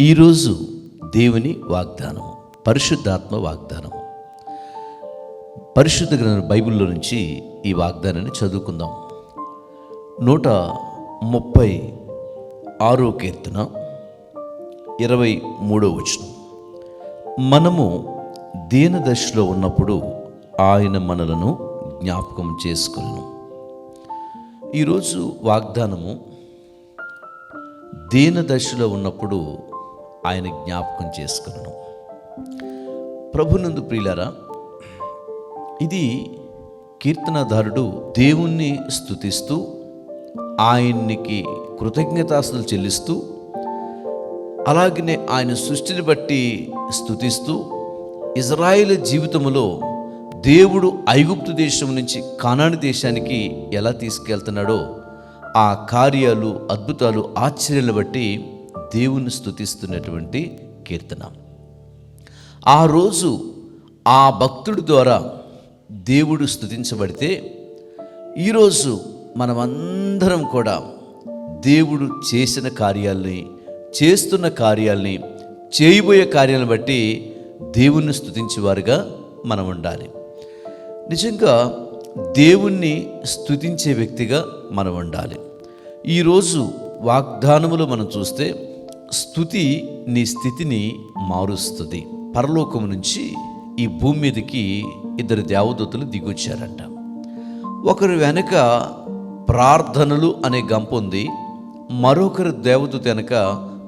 ఈరోజు దేవుని వాగ్దానం పరిశుద్ధాత్మ వాగ్దానం పరిశుద్ధ గ్రంథ బైబిల్లో నుంచి ఈ వాగ్దానాన్ని చదువుకుందాం. నూట ముప్పై ఆరో కీర్తన ఇరవై మూడో వచనం. మనము దీనదశలో ఉన్నప్పుడు ఆయన మనలను జ్ఞాపకం చేసుకును ఈరోజు వాగ్దానము దీనదశలో ఉన్నప్పుడు ఆయన జ్ఞాపకం చేసుకున్నాను. ప్రభునందు ప్రియులారా ఇది కీర్తనదారుడు దేవుణ్ణి స్థుతిస్తూ ఆయన్నికి కృతజ్ఞతాస్తులు చెల్లిస్తూ అలాగనే ఆయన సృష్టిని బట్టి స్థుతిస్తూ ఇజ్రాయిల్ జీవితంలో దేవుడు ఐగుప్తు దేశం నుంచి కానాని దేశానికి ఎలా తీసుకెళ్తున్నాడో ఆ కార్యాలు అద్భుతాలు ఆశ్చర్యాలు బట్టి దేవుని స్థుతిస్తున్నటువంటి కీర్తన. ఆ రోజు ఆ భక్తుడి ద్వారా దేవుడు స్థుతించబడితే ఈరోజు మనమందరం కూడా దేవుడు చేసిన కార్యాల్ని చేస్తున్న కార్యాల్ని చేయబోయే కార్యాలను బట్టి దేవుణ్ణి స్థుతించేవారుగా మనం ఉండాలి. నిజంగా దేవుణ్ణి స్థుతించే వ్యక్తిగా మనం ఉండాలి. ఈరోజు వాగ్దానములు మనం చూస్తే స్థుతి నీ స్థితిని మారుస్తుంది. పరలోకము నుంచి ఈ భూమి మీదకి ఇద్దరు దేవదూతలు దిగొచ్చారంట. ఒకరు వెనక ప్రార్థనలు అనే గంప ఉంది. మరొకరు దేవదూత వెనక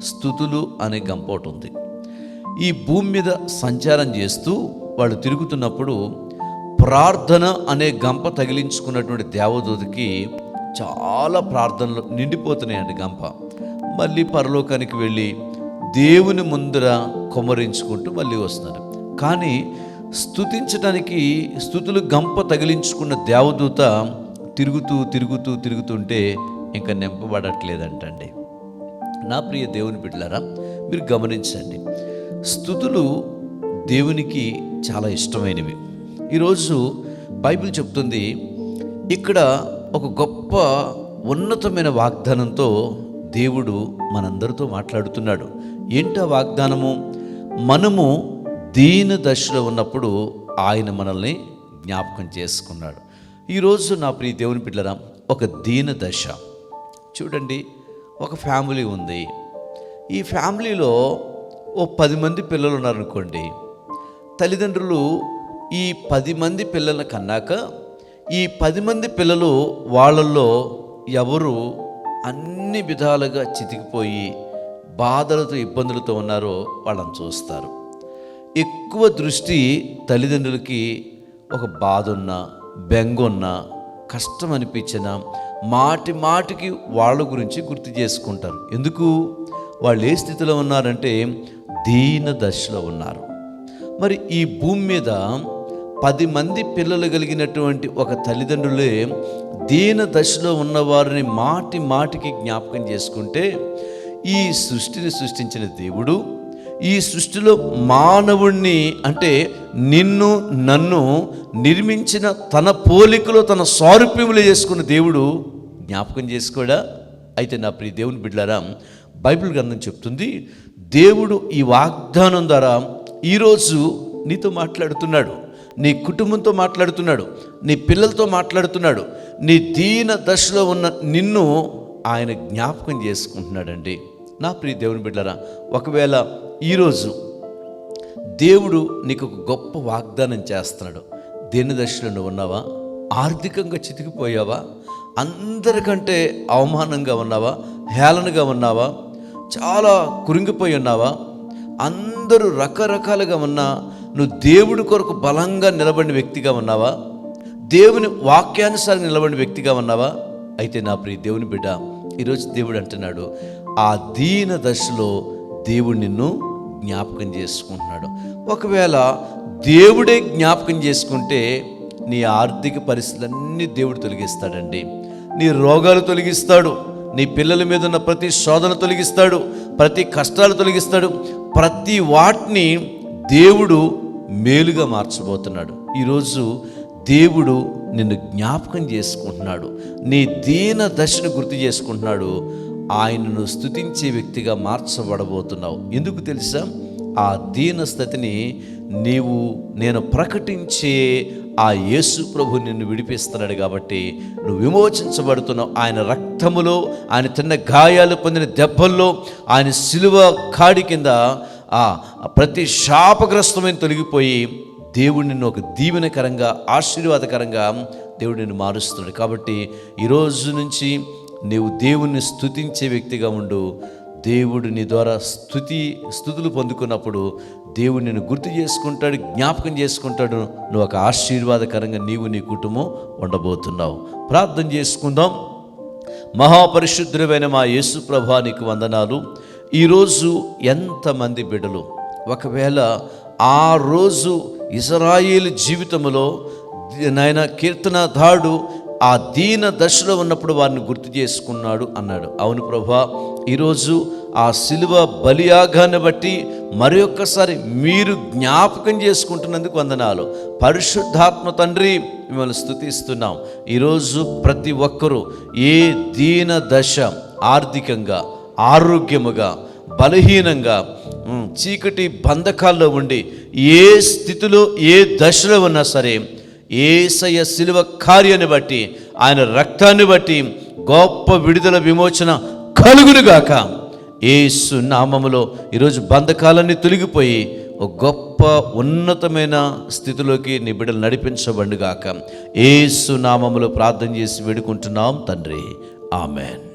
స్థుతులు అనే గంప ఒకటి ఉంది. ఈ భూమి మీద సంచారం చేస్తూ వాళ్ళు తిరుగుతున్నప్పుడు ప్రార్థన అనే గంప తగిలించుకున్నటువంటి దేవదూతకి చాలా ప్రార్థనలు నిండిపోతున్నాయండి గంప. మళ్ళీ పరలోకానికి వెళ్ళి దేవుని ముందర కొమరించుకుంటూ మళ్ళీ వస్తున్నారు కానీ స్థుతించడానికి స్థుతులు గంప తగిలించుకున్న దేవదూత తిరుగుతూ తిరుగుతూ తిరుగుతుంటే ఇంకా నింపబడట్లేదంటండి. నా ప్రియ దేవుని బిడ్డలారా మీరు గమనించండి. స్థుతులు దేవునికి చాలా ఇష్టమైనవి. ఈరోజు బైబిల్ చెప్తుంది ఇక్కడ ఒక గొప్ప ఉన్నతమైన వాగ్దానంతో దేవుడు మనందరితో మాట్లాడుతున్నాడు. ఏంటో వాగ్దానము? మనము దీన దశలో ఉన్నప్పుడు ఆయన మనల్ని జ్ఞాపకం చేసుకున్నాడు. ఈరోజు నా ప్రియ దేవుని బిడ్డరా ఒక దీన దశ. చూడండి ఒక ఫ్యామిలీ ఉంది. ఈ ఫ్యామిలీలో ఓ పది మంది పిల్లలు ఉన్నారనుకోండి. తల్లిదండ్రులు ఈ పది మంది పిల్లల కన్నాక ఈ పది మంది పిల్లలు వాళ్ళల్లో ఎవరు అన్ని విధాలుగా చితికిపోయి బాధలతో ఇబ్బందులతో ఉన్నారో వాళ్ళని చూస్తారు. ఎక్కువ దృష్టి తల్లిదండ్రులకి ఒక బాధ ఉన్నా బెంగున్నా కష్టం అనిపించినా మాటి మాటికి వాళ్ళ గురించి గుర్తు చేసుకుంటారు. ఎందుకు? వాళ్ళు ఏ స్థితిలో ఉన్నారంటే దీన దశలో ఉన్నారు. మరి ఈ భూమి మీద పది మంది పిల్లలు కలిగినటువంటి ఒక తల్లిదండ్రులే దీన దశలో ఉన్నవారిని మాటి మాటికి జ్ఞాపకం చేసుకుంటే ఈ సృష్టిని సృష్టించిన దేవుడు ఈ సృష్టిలో మానవుణ్ణి అంటే నిన్ను నన్ను నిర్మించిన తన పోలికలో తన సారూప్యములు చేసుకున్న దేవుడు జ్ఞాపకం చేసుకోడా? అయితే నా ప్రియ దేవుని బిడ్డారా బైబిల్ గ్రంథం చెప్తుంది దేవుడు ఈ వాగ్దానం ద్వారా ఈరోజు నీతో మాట్లాడుతున్నాడు. నీ కుటుంబంతో మాట్లాడుతున్నాడు నీ పిల్లలతో మాట్లాడుతున్నాడు నీ దీన దశలో ఉన్న నిన్ను ఆయన జ్ఞాపకం చేసుకుంటున్నాడండి. నా ప్రియ దేవుని బిడ్డరా ఒకవేళ ఈరోజు దేవుడు నీకు ఒక గొప్ప వాగ్దానం చేస్తున్నాడు. దేని దశలో నువ్వు ఉన్నావా? ఆర్థికంగా చితికిపోయావా? అందరికంటే అవమానంగా ఉన్నావా? హేళనగా ఉన్నావా? చాలా కురింగిపోయి ఉన్నావా? అందరూ రకరకాలుగా ఉన్నా నువ్వు దేవుడి కొరకు బలంగా నిలబడిన వ్యక్తిగా ఉన్నావా? దేవుని వాక్యానుసారం నిలబడిన వ్యక్తిగా ఉన్నావా? అయితే నా ప్రియ దేవుని బిడ్డ ఈరోజు దేవుడు అంటున్నాడు ఆ దీన దశలో దేవుడు నిన్ను జ్ఞాపకం చేసుకుంటున్నాడు. ఒకవేళ దేవుడే జ్ఞాపకం చేసుకుంటే నీ ఆర్థిక పరిస్థితులన్నీ దేవుడు తొలగిస్తాడండి. నీ రోగాలు తొలగిస్తాడు నీ పిల్లల మీద ఉన్న ప్రతి శోధన తొలగిస్తాడు ప్రతి కష్టాలు తొలగిస్తాడు. ప్రతి వాటిని దేవుడు మేలుగా మార్చబోతున్నాడు. ఈరోజు దేవుడు నిన్ను జ్ఞాపకం చేసుకుంటున్నాడు. నీ దీన దశను గుర్తు చేసుకుంటున్నాడు. ఆయనను స్థుతించే వ్యక్తిగా మార్చబడబోతున్నావు. ఎందుకు తెలుసా? ఆ దీన స్థితిని నీవు నేను ప్రకటించే ఆ యేసు ప్రభు నిన్ను విడిపిస్తున్నాడు కాబట్టి నువ్వు విమోచించబడుతున్నావు. ఆయన రక్తములో ఆయన తిన్న గాయాలు పొందిన దెబ్బల్లో ఆయన సిలువ కాడి కింద ప్రతి శాపగ్రస్తమైన తొలగిపోయి దేవుడు నిన్ను ఒక దీవెనకరంగా ఆశీర్వాదకరంగా దేవుడు నిన్ను మారుస్తున్నాడు. కాబట్టి ఈరోజు నుంచి నీవు దేవుణ్ణి స్థుతించే వ్యక్తిగా ఉండు. దేవుడు నీ ద్వారా స్థుతి స్థుతులు పొందుకున్నప్పుడు దేవుడు నిన్ను గుర్తు చేసుకుంటాడు జ్ఞాపకం చేసుకుంటాడు. నువ్వు ఒక ఆశీర్వాదకరంగా నీవు నీ కుటుంబం ఉండబోతున్నావు. ప్రార్థన చేసుకుందాం. మహాపరిశుద్ధుడైన మా యేసు ప్రభా నీకు వందనాలు. ఈరోజు ఎంతమంది బిడ్డలు? ఒకవేళ ఆ రోజు ఇజ్రాయేల్ జీవితంలో నాయన కీర్తనధాడు ఆ దీన దశలో ఉన్నప్పుడు వారిని గుర్తు చేసుకున్నాడు అన్నాడు. అవును ప్రభా ఈరోజు ఆ శిలువ బలియాగాన్ని బట్టి మరి ఒక్కసారి మీరు జ్ఞాపకం చేసుకుంటున్నందుకు వందనాలు. పరిశుద్ధాత్మ తండ్రి మిమ్మల్ని స్థుతిస్తున్నాం ఈరోజు ప్రతి ఒక్కరూ ఏ దీన దశ ఆర్థికంగా ఆరోగ్యముగా బలహీనంగా చీకటి బంధకాల్లో ఉండి ఏ స్థితిలో ఏ దశలో ఉన్నా సరే ఏసయ శిలువ కార్యాన్ని బట్టి ఆయన రక్తాన్ని బట్టి గొప్ప విడుదల విమోచన కలుగునుగాక ఏసు నామములో ఈరోజు బంధకాలన్నీ తొలగిపోయి ఒక గొప్ప ఉన్నతమైన స్థితిలోకి నీ బిడ్డలు నడిపించబండుగాక ఏసు నామములో ప్రార్థన చేసి వేడుకుంటున్నాం తండ్రి. ఆమెన్.